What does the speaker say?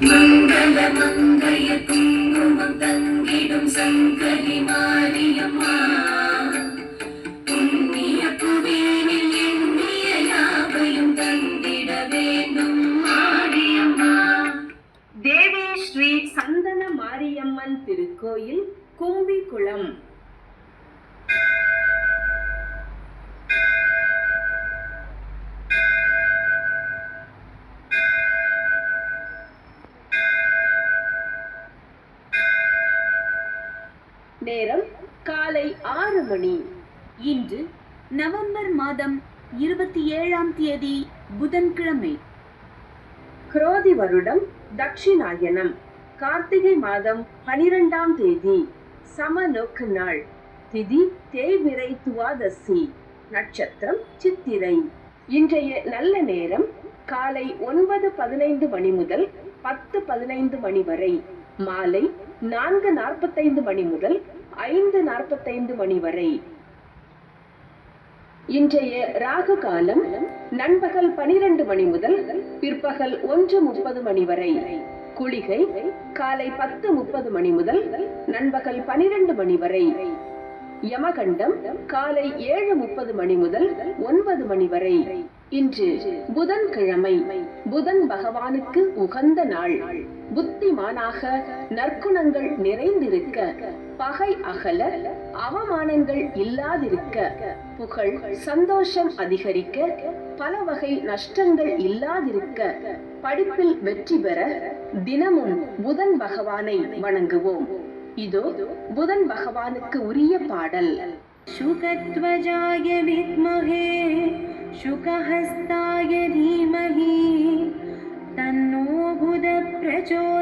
மங்கள மங்கைய குங்குமம் தங்கிடும் சங்கரி மாரியம்மா புண்ணிய புவேனில் எண்ணிய யாவையும் தந்திட வேண்டும் மாரியம்மா தேவி ஸ்ரீ சந்தன மாரியம்மன் திருக்கோயில் கும்பிக்குளம் நேரம் காலை ஆறு மணி. இன்று நவம்பர் மாதம் இருபத்தி ஏழாம் தேதி புதன்கிழமை. குரோதி வருடம் தட்சிணாயனம். கார்த்திகை மாதம் பனிரெண்டாம் தேதி. சமநோக்கு நாள். திதி தேய்பிரை துவாதசி. நட்சத்திரம் சித்திரை. இன்றைய நல்ல நேரம் காலை ஒன்பது பதினைந்து மணி முதல் பத்து பதினைந்து மணி வரை. மாலை நான்கு நாற்பத்தைந்து மணி முதல் ஐந்து நாற்பத்தைந்து மணி வரை. இன்றைய ராகு காலம் நண்பகல் பனிரெண்டு மணி முதல் பிற்பகல் ஒன்று முப்பது மணி வரை. குளிகை காலை பத்து முப்பது மணி முதல் நண்பகல் பனிரெண்டு மணி வரை. யமகண்டம் காலை ஏழு முப்பது மணி முதல் ஒன்பது மணி வரை. இன்று புதன்கிழமை புதன் பகவானுக்கு உகந்த நாள். புத்திமானாக நற்குணங்கள் நிறைந்திருக்க பகை அகல அவமானங்கள் இல்லாதிருக்க புகழ் சந்தோஷம் அதிகரிக்க பல வகை நஷ்டங்கள் இல்லாதிருக்க படிப்பில் வெற்றி பெற தினமும் புதன் பகவானை வணங்குவோம். இதோ புதன் பகவானுக்கு உரிய பாடல். சுகத்வஜாய வித்மகே சுகஹஸ்தாய தீமகி. yo